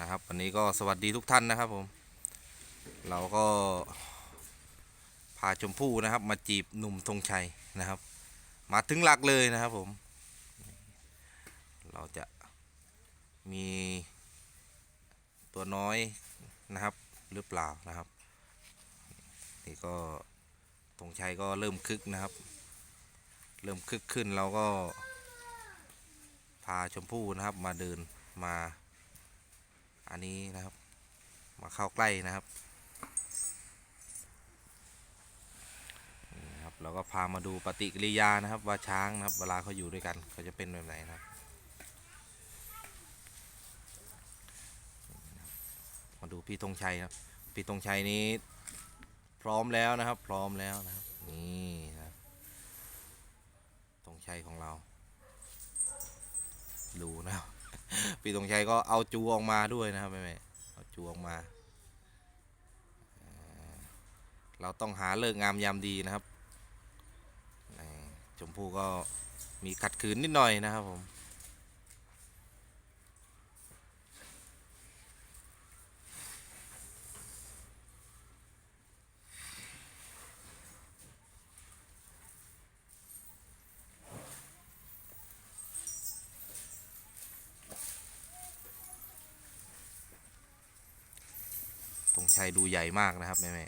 นะครับ วันนี้ก็สวัสดีทุกท่านนะครับผม เราก็พาชมพู่นะครับ มาจีบหนุ่มธงชัยนะครับ มาถึงหลักเลยนะครับผม เราจะมีตัวน้อยนะครับหรือเปล่านะครับนี่ก็ธงชัยก็เริ่มคึกนะครับ เริ่มคึกขึ้นเราก็พาชมพู่นะครับมาเดินมา อันนี้นะครับ มาเข้าใกล้นะครับนี่นะครับเราก็พามาดูปฏิกิริยานะครับ ว่าช้างนะครับ เวลาเขาอยู่ด้วยกันเขาจะเป็นแบบไหนนะครับมาดูพี่ธงชัยครับพี่ธงชัยนี้พร้อมแล้วนะครับ พร้อมแล้วนะครับนี่นะครับธงชัยของเรา ดูนะครับ พี่ธงชัยก็เอาจูออกมาด้วยนะครับแม่เอาจูออกมา เราต้องหาเลิกงามยามดีนะครับชมพู่ก็มีขัดขืนนิดหน่อยนะครับผม ชัยดูใหญ่มากนะครับแม่แม่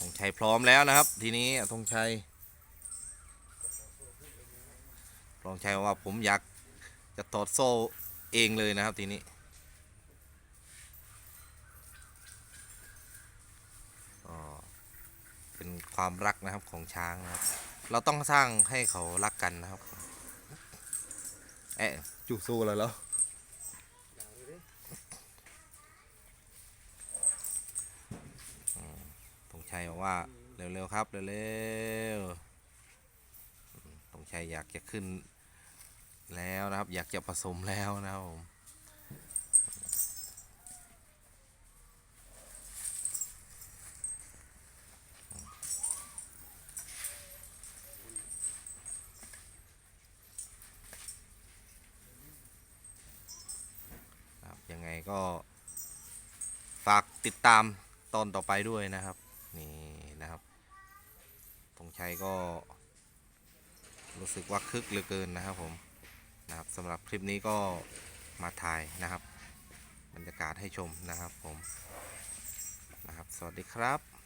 ธงชัยพร้อมแล้วนะครับ ทีนี้ธงชัยธงชัยว่าผมอยากจะตอดโซ่เองเลยนะครับทีนี้เป็นความรักนะครับของช้างนะครับ เราต้องสร้างให้เขารักกันนะครับ เอ๊ะจูสู้แล้วเหรอ ธง ชัยบอกว่าเร็วๆครับเร็วๆอืมธงชัยอยากจะขึ้นแล้วนะครับ อยากจะผสมแล้วนะครับผมยังไงก็ฝากติดตามตอนต่อไปด้วยนะครับ ธงชัยก็รู้สึกว่าคึกเหลือเกินนะครับผมนะครับสำหรับคลิปนี้ก็มาถ่ายนะครับ บรรยากาศให้ชมนะครับผมนะครับ สวัสดีครับ